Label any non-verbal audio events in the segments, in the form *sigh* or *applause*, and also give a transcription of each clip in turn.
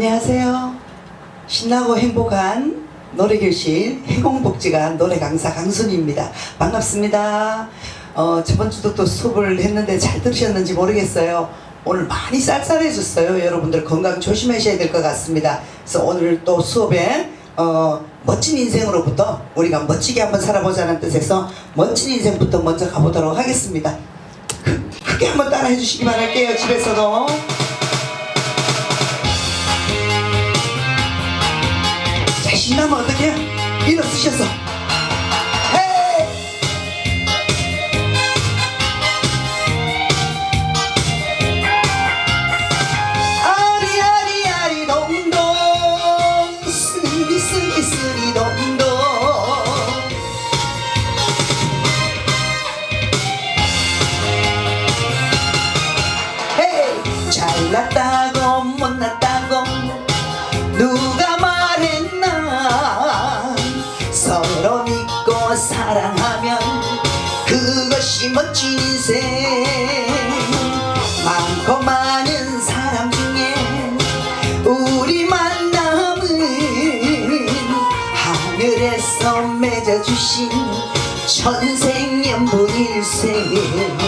안녕하세요. 신나고 행복한 노래교실 해공복지관 노래 강사 강순입니다. 반갑습니다. 어, 저번 주도 또 수업을 했는데 잘 들으셨는지 모르겠어요. 오늘 많이 쌀쌀해졌어요. 여러분들 건강 조심하셔야 될 것 같습니다. 그래서 오늘 또 수업에 어, 멋진 인생으로부터 우리가 멋지게 한번 살아보자는 뜻에서 멋진 인생부터 먼저 가보도록 하겠습니다. 크- 크게 한번 따라해 주시기 바랄게요. 집에서도. 자, 신나면 어떡 인생. 많고 많은 사람 중에 우리 만 남은 하늘에서 맺어주신 천생연분 일생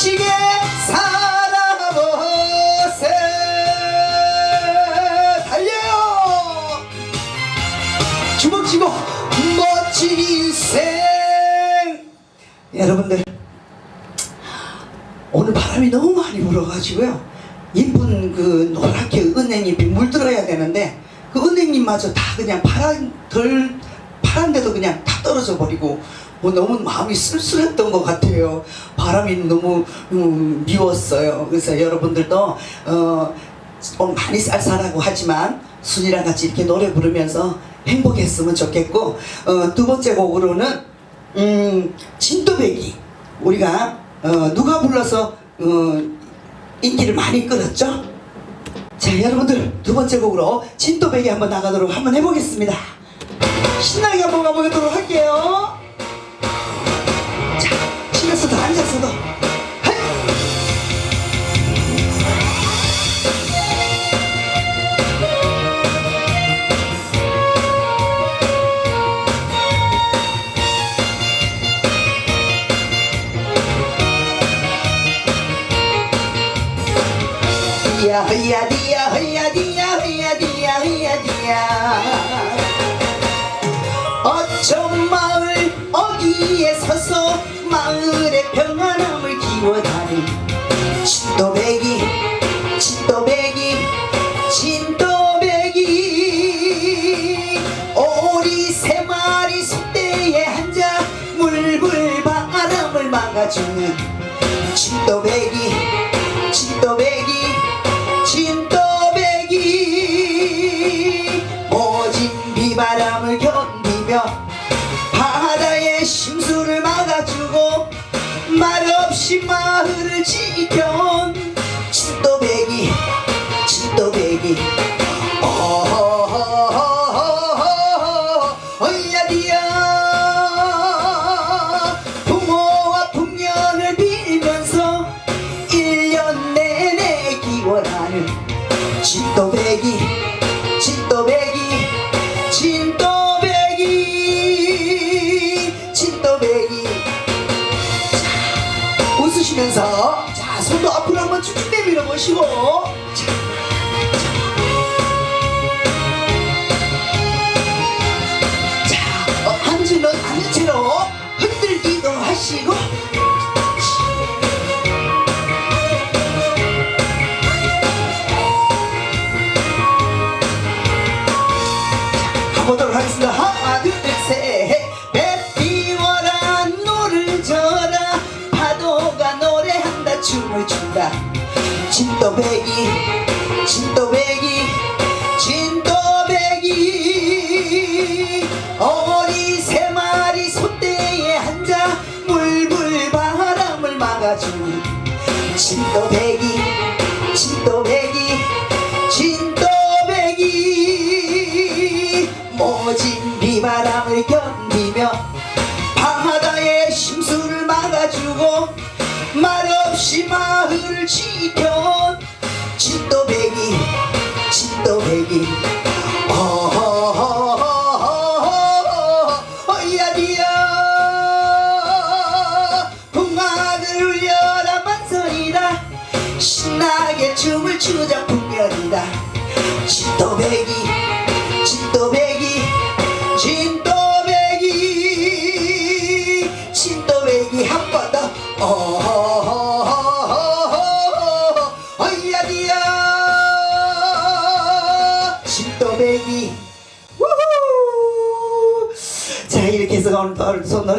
멋지게 살아보세. 달려요. 주먹 쥐고 멋진 인생. 여러분들 오늘 바람이 너무 많이 불어가지고요. 이쁜 그 노랗게 은행잎이 물들어야 되는데 그 은행잎마저 다 그냥 파란 덜 파란데도 그냥 다 떨어져 버리고 뭐 너무 마음이 쓸쓸했던 것 같아요. 바람이 너무 음, 미웠어요. 그래서 여러분들도 어, 오늘 많이 쌀쌀하고 하지만 순이랑 같이 이렇게 노래 부르면서 행복했으면 좋겠고 어, 두 번째 곡으로는 음, 진또배기. 우리가 어, 누가 불러서 어, 인기를 많이 끌었죠? 자 여러분들 두 번째 곡으로 진또배기 한번 나가도록 한번 해보겠습니다 신나게 한번 가보도록 할게요. 자 집에서도 앉아서도. 헤이! 디 저 마을 어귀에 서서 마을의 평안함을 기원하는 진도배기 진도배기 진도배기. 오리 세 마리 숲대에 앉아 물불 바람을 막아주는 진도배기. 채로 진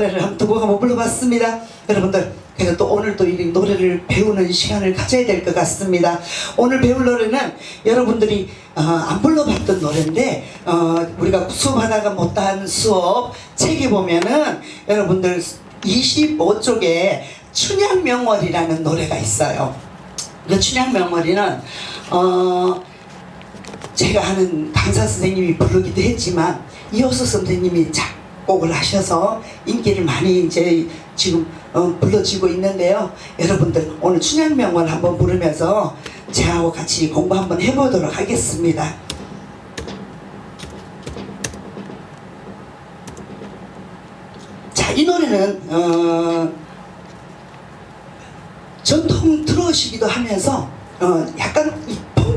노래를 한 두 곡 한번 불러봤습니다. 여러분들 그래서 또 오늘 또 이 노래를 배우는 시간을 가져야 될 것 같습니다. 오늘 배울 노래는 여러분들이 어, 안 불러봤던 노래인데 어, 우리가 수업하다가 못한 수업 책에 보면은 여러분들 25쪽에 춘향명월이라는 노래가 있어요. 그 춘향명월이는 어, 제가 하는 강사 선생님이 부르기도 했지만 이호수 선생님이 작 곡을 하셔서 인기를 많이 이제 지금 어, 불러지고 있는데요. 여러분들 오늘 춘향명월 한번 부르면서 저하고 같이 공부 한번 해보도록 하겠습니다. 자, 이 노래는 어, 전통 트롯이기도 하면서 어 약간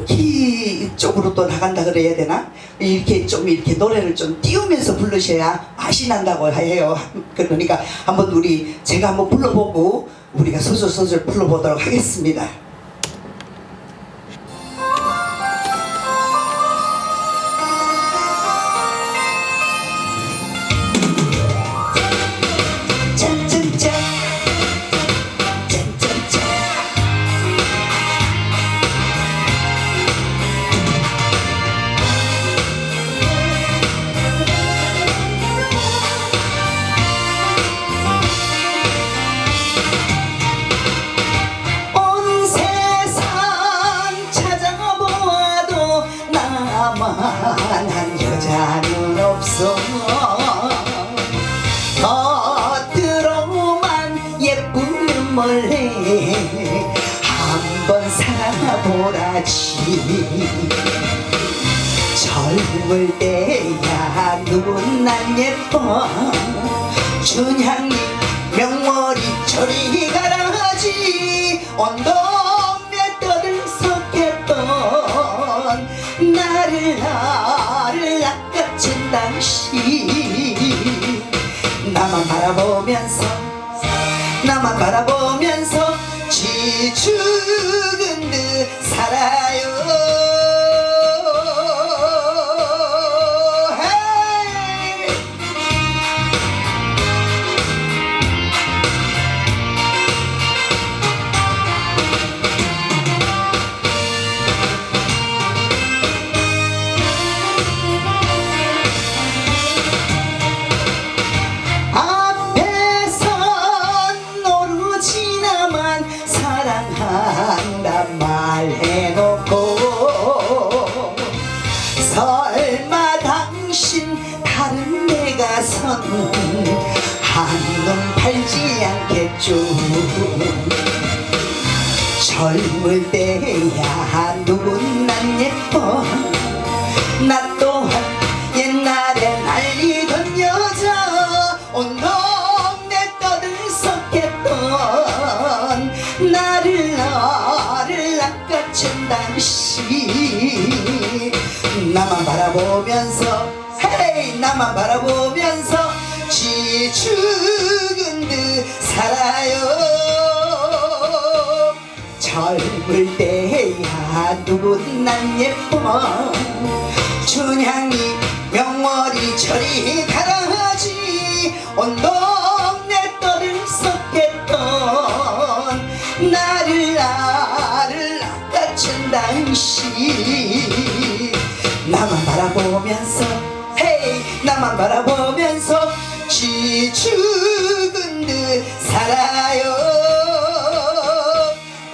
키 쪽으로 또 나간다 그래야 되나? 이렇게 좀 이렇게 노래를 좀 띄우면서 부르셔야 맛이 난다고 해요. *laughs* 그러니까 한번 우리 제가 한번 불러보고 우리가 소절소절 불러보도록 하겠습니다 온 동네 떠들썩했던 나를 나를 낚아챈 당신. 나만 바라보면서 한눈 팔지 않겠죠. 젊을 때야 누군 예뻐. 나 바라보면서 지 죽은 듯 살아요. 젊을 때야 누군 난 예뻐 춘향이 명월이 저리 가라하지 온 동네 떠들썩했던 나를 나를 낚아챈 당시 나만 바라보면서 바라보면서 지 죽은 듯 살아요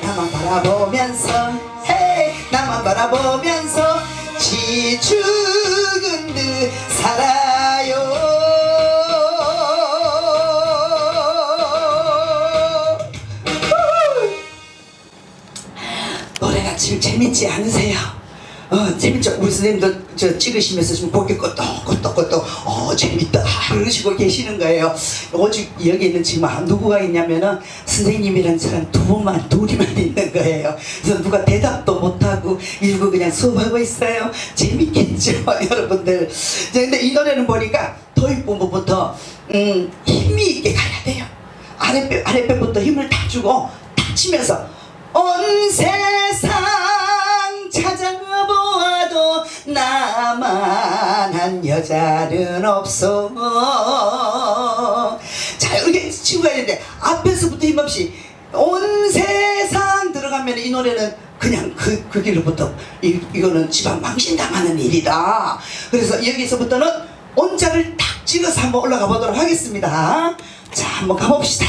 나만 바라보면서 헤이 나만 바라보면서 지 죽은 듯 살아요 후! 노래가 지금 재밌지 않으세요? 어 재밌죠? 우리 선생님도 저 찍으시면서 지금 고개 끄덕끄덕끄덕. 어 재밌다. 그러시고 계시는 거예요. 오직 여기 있는 지금 아, 누구가 있냐면은 선생님이란 사람 두 분만 둘이만 있는 거예요. 그래서 누가 대답도 못하고 이러고 그냥 수업하고 있어요. 재밌겠죠 *laughs* 여러분들. 자, 근데 이 노래는 보니까 도입 부분부터 음, 힘이 있게 가야 돼요. 아랫배, 아랫배부터 힘을 다 주고 탁 치면서 온 세상 찾아보아도 나 만한 여자는 없어. 자 이렇게 치고 가야 되는데 앞에서부터 힘없이 온 세상 들어가면 이 노래는 그냥 그, 그 길로부터 이, 이거는 집안 망신당하는 일이다. 그래서 여기서부터는 온자를 탁 찍어서 한번 올라가 보도록 하겠습니다. 자 한번 가봅시다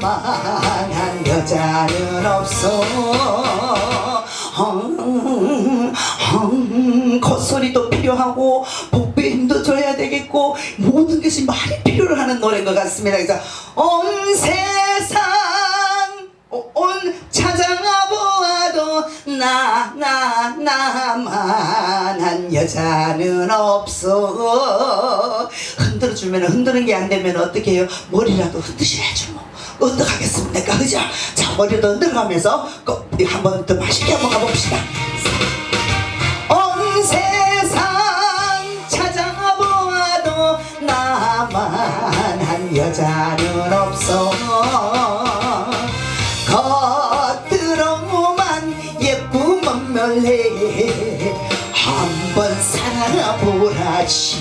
나만한 여자는 없어. 콧소리도 필요하고 복부에 힘도 줘야 되겠고 모든 것이 많이 필요로 하는 노래인 것 같습니다. 그래서 온 세상 어, 온 찾아보아도 나 나 나만한 여자는 없어. 흔들어 주면 흔드는 게 안 되면 어떻게 해요? 머리라도 흔드셔야죠 뭐 어떡하겠습니까 그죠 자 머리도 흔들어가면서 꼭 한번 더 맛있게 한번 가봅시다. 온 세상 찾아보아도 나만 한 여자는 없어. 겉으로만 예쁘면 멸해. 한번 살아보라지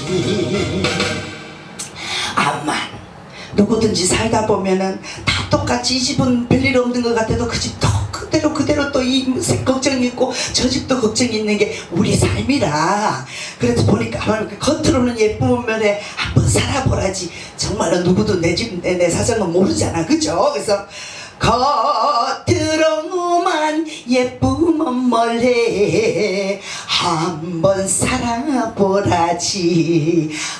누구든지 살다 보면은 다 똑같이 이 집은 별일 없는 것 같아도 그 집도 그대로 그대로 또 이 걱정이 있고 저 집도 걱정이 있는 게 우리 삶이라. 그래서 보니까 겉으로는 예쁜 면에 한번 살아보라지. 정말로 누구도 내 집내 내 사정은 모르잖아. 그죠? 그래서 겉으 로만 예쁘면 멀해? 한번 살아보라지.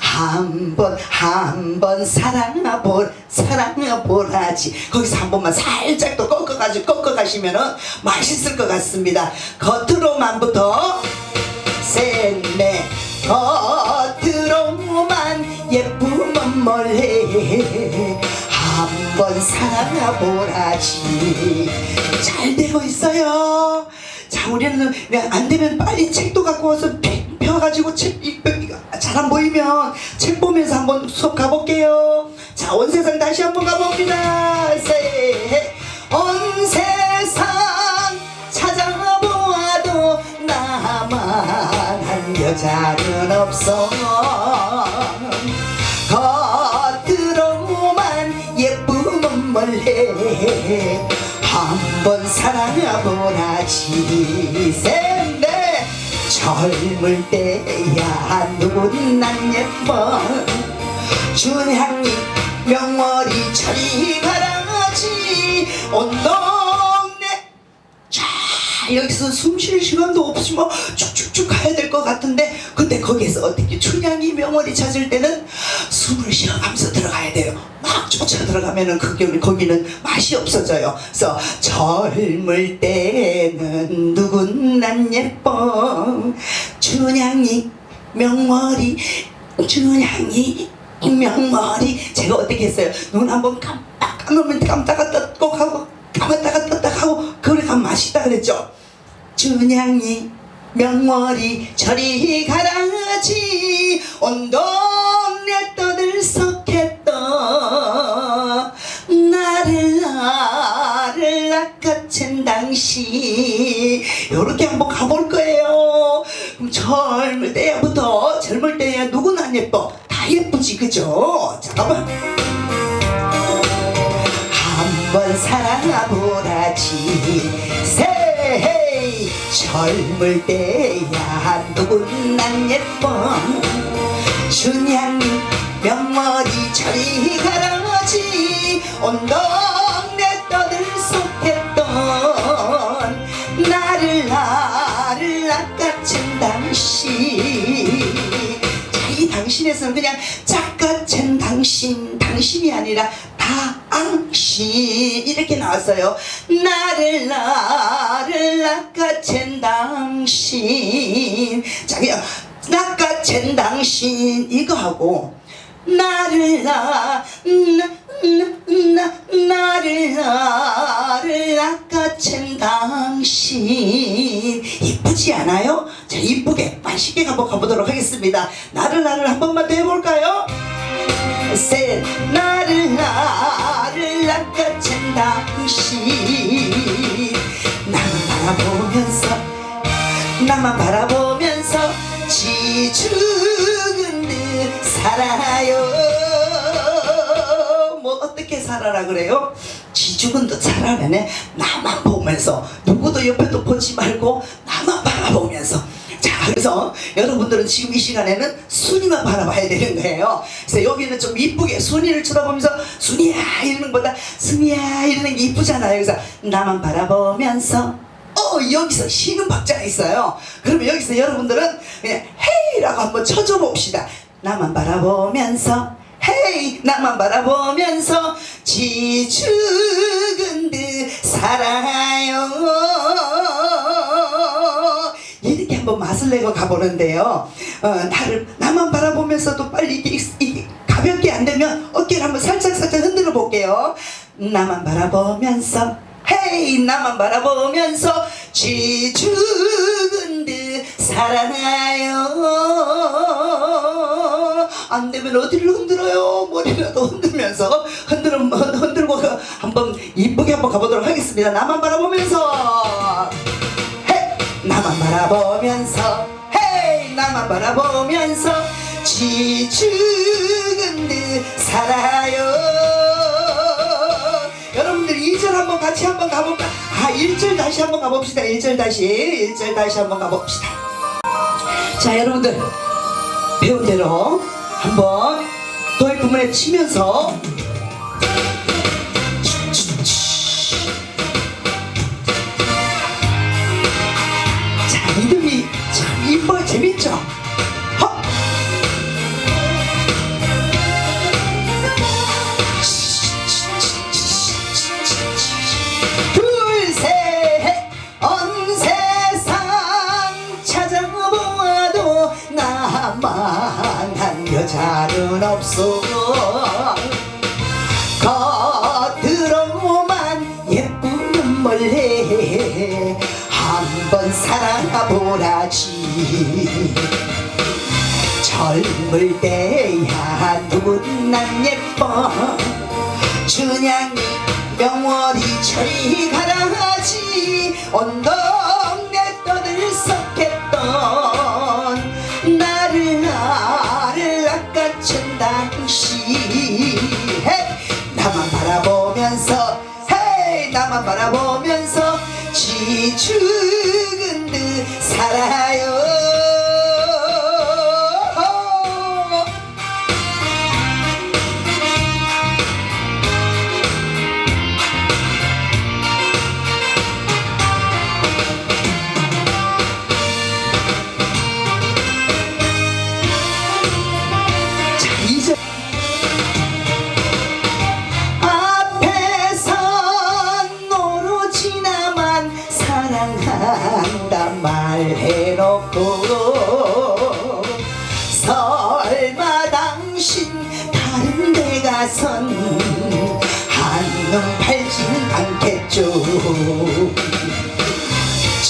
한번 한번 살아보 살아보라지. 거기서 한 번만 살짝 또 꺾어가지고 꺾어가시면은 맛있을 것 같습니다. 겉으로만부터 셋넷. 겉으로만 예쁘면 멀해 한번 살아보라지. 잘 되고 있어요. 자 우리는 안 되면 빨리 책도 갖고 와서 펴- 펴가지고 잘안 보이면 책 보면서 한번 수업 가볼게요. 자 온 세상 다시 한번 가봅니다. 세, 온 세상 찾아보아도 나만 한 여자는 없어 한번 살아보라지. 셋넷 젊을 때야 누군 난 예뻐. 준향이 명머리 저리 가라지. 온 동네. 자 여기서 숨 쉴 시간도 없지만 쭉쭉쭉 가야 될 것 같은데 근데 거기에서 어떻게 춘향이 명월이 찾을 때는 숨을 쉬어가면서 들어가야 돼요 막 쫓아 들어가면은 그게 거기는 맛이 없어져요. 그래서 젊을 때는 누군 난 예뻐. 춘향이 명월이 춘향이 명머리. 제가 어떻게 했어요? 눈 한번 깜빡 감으면 깜다가 떴고 하고 감았다가 떴다 하고 그래 가면 맛있다 그랬죠. 준양이 명머리 저리 가라지. 온 동네 떠들썩했던 나를 낚아챈 당시. 요렇게 한번 가볼 거예요. 그럼 젊을 때부터 젊을 때야 누구나 안 예뻐. 다 예쁘지 그죠? 잠깐만 한번 살아보라지. 세헤이 젊을 때야 난 예뻐. 준양이 명머리 저리 가라지. 온동 당신 자, 이 당신에서는 그냥 짝같은 당신, 당신이 아니라 당신 이렇게 나왔어요. 나를 나를 낚아챈 당신. 자, 그냥 낚아챈 당신 이거 하고 나를 나, 나, 나, 나, 나를 나를 낚아챈 당신 이쁘지 않아요? 자 이쁘게 맛있게 한번 가보도록 하겠습니다 나를 나를 한 번만 더 해볼까요? 셋 나를 나를 낚아챈 당신 나만 바라보면서 나만 바라보면서 지죽은 듯 살아요. 뭐 어떻게 살아라 그래요? 지 죽은 듯 살아내네. 나만 보면서 누구도 옆에도 보지 말고 나만 바라보면서. 자 그래서 여러분들은 지금 이 시간에는 순이만 바라봐야 되는 거예요. 그래서 여기는 좀 이쁘게 순이를 쳐다보면서 순이야 이러는 것보다 순이야 이러는 게 이쁘잖아요. 그래서 나만 바라보면서 어 여기서 쉬는 박자가 있어요. 그러면 여기서 여러분들은 그냥 헤이라고 한번 쳐줘 봅시다. 나만 바라보면서 헤이 나만 바라보면서 지죽은 듯 살아요 이렇게 한번 맛을 내고 가보는데요. 어, 나를 나만 바라보면서도 빨리 이게, 이게 가볍게 안 되면 어깨를 한번 살짝 살짝 흔들어 볼게요. 나만 바라보면서 헤이 나만 바라보면서 지죽은 듯 살아나요. 안 되면 어디를 흔들어요? 머리라도 흔들면서 흔들어 흔들고 가- 한번 이쁘게 한번 가보도록 하겠습니다. 나만 바라보면서. 헤이 나만 바라보면서. 헤이 나만 바라보면서 지죽은 듯 살아요 한번 같이 한번 가볼까? 아 1절 다시 한번 가봅시다 1절 다시 1절 다시 한번 가봅시다 자 여러분들 배운 대로 한번 도입 부문에 치면서 저리 가라지. 온 동네 떠들 썩했던 나를 나를 낚아챈 당시. 헤이 나만 바라보면서 헤이 나만 바라보면서 죽은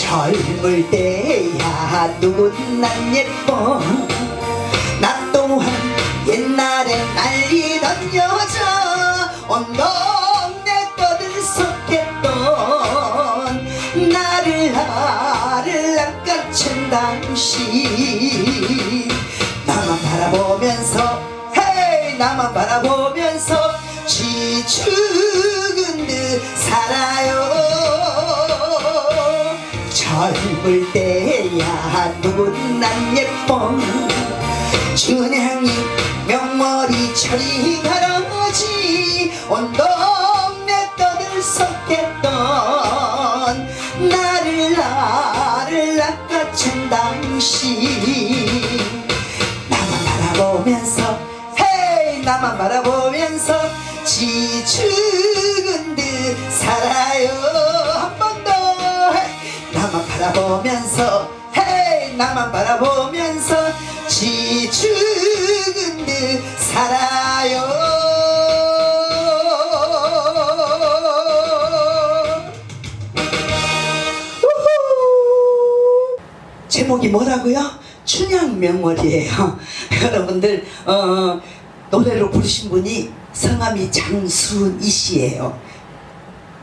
젊을 때야 누구난 예뻐. 나 또한 옛날에 날리던 여자. 온 동네 떠들썩했던 나를 나를 낚아챈 당신 나만 바라보면서 헤이 나만 바라보면서 지 죽은 듯 살아요 젊을 때야 누구난 예뻐. 춘향이 명머리 철이 가라지 온 동네 떠들썩했던 나를 나를 낚아챈 당신 나만 바라보면서 헤이 나만 바라보면서 지 죽은 듯 살아요 바라보면서 헤이 나만 바라보면서 지 죽은 듯 살아요. 제목이 뭐라고요? 춘향 명월이에요. *laughs* 여러분들 어, 노래로 부르신 분이 성함이 장순이 씨예요.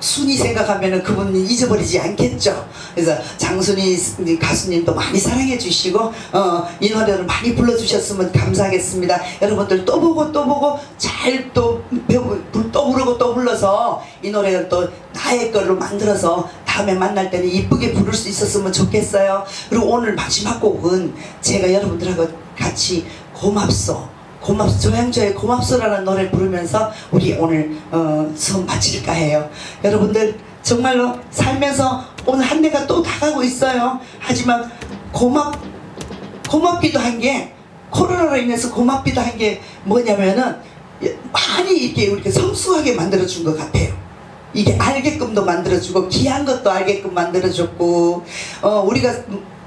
순이 생각하면 그분 잊어버리지 않겠죠. 그래서 장순이 가수님도 많이 사랑해 주시고 어, 이 노래를 많이 불러주셨으면 감사하겠습니다. 여러분들 또 보고 또 보고 잘또 배우 또 부르고 또 불러서 이 노래를 또 나의 걸로 만들어서 다음에 만날 때는 이쁘게 부를 수 있었으면 좋겠어요. 그리고 오늘 마지막 곡은 제가 여러분들하고 같이 고맙소. 고맙소 조양조의 고맙소라는 노래 부르면서 우리 오늘 어, 수업 마칠까 해요. 여러분들 정말로 살면서 오늘 한 해가 또 다가고 있어요. 하지만 고맙 고맙기도 한 게 코로나로 인해서 고맙기도 한 게 뭐냐면은 많이 이렇게 우리가 성숙하게 만들어 준 것 같아요. 이게 알게끔도 만들어주고 귀한 것도 알게끔 만들어줬고 어, 우리가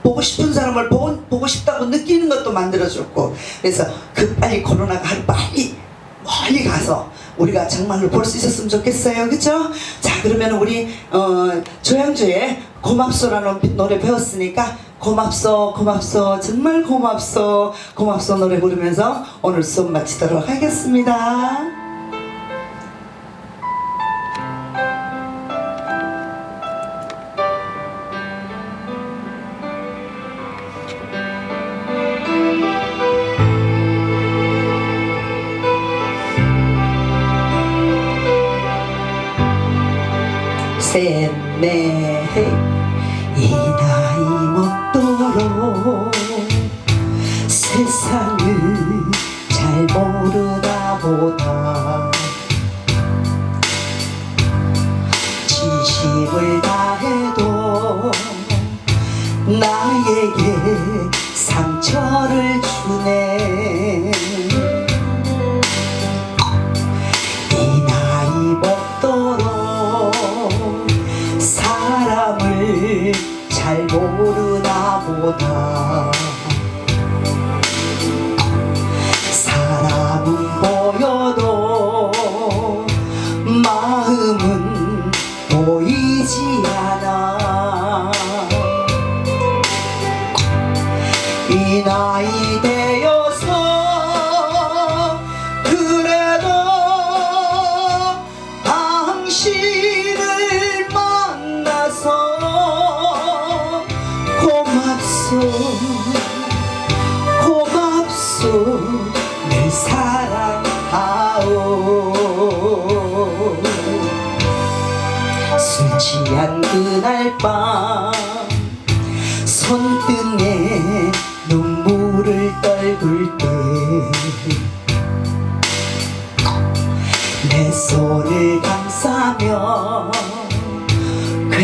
보고 싶은 사람을 보고, 보고 싶다고 느끼는 것도 만들어줬고. 그래서 그 빨리 코로나가 빨리 멀리 가서 우리가 정말로 볼 수 있었으면 좋겠어요. 그죠? 자 그러면 우리 어, 조양조의 고맙소라는 노래 배웠으니까 고맙소 고맙소 정말 고맙소 고맙소 노래 부르면서 오늘 수업 마치도록 하겠습니다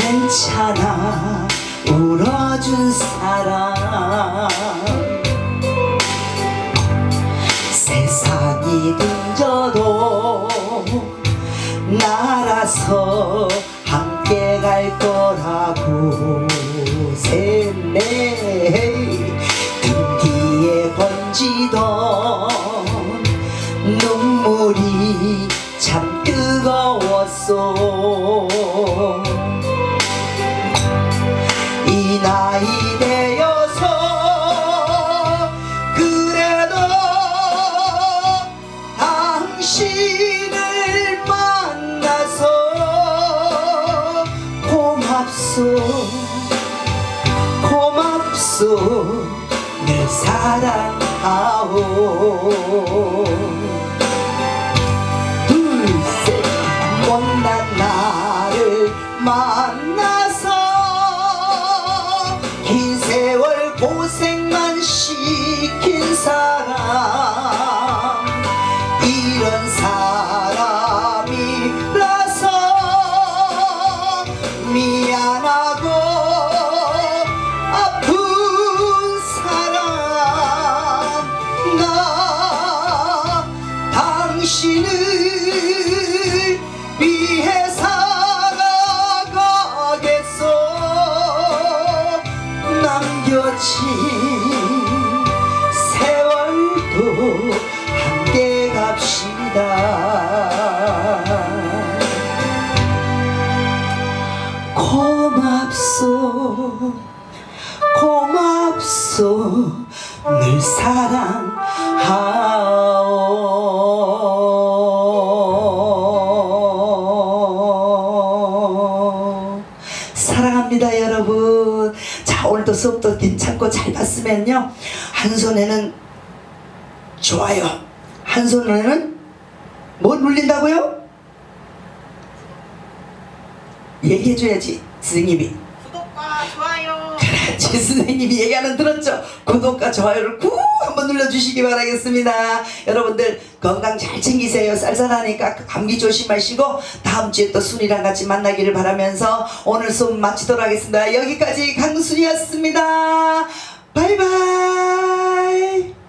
괜찮아. 울어준 사람. 세상이 고맙소 늘 사랑하오. 사랑합니다 여러분. 자 오늘도 수업도 괜찮고 잘 봤으면요. 한 손에는 좋아요. 한 손에는 뭐 눌린다고요? 얘기해줘야지 선생님이 그렇지 *laughs* 선생님이 얘기하는 들었죠? 구독과 좋아요를 꾹 한번 눌러주시기 바라겠습니다. 여러분들 건강 잘 챙기세요. 쌀쌀하니까 감기 조심하시고 다음 주에 또 순이랑 같이 만나기를 바라면서 오늘 수업 마치도록 하겠습니다. 여기까지 강순이었습니다. 바이바이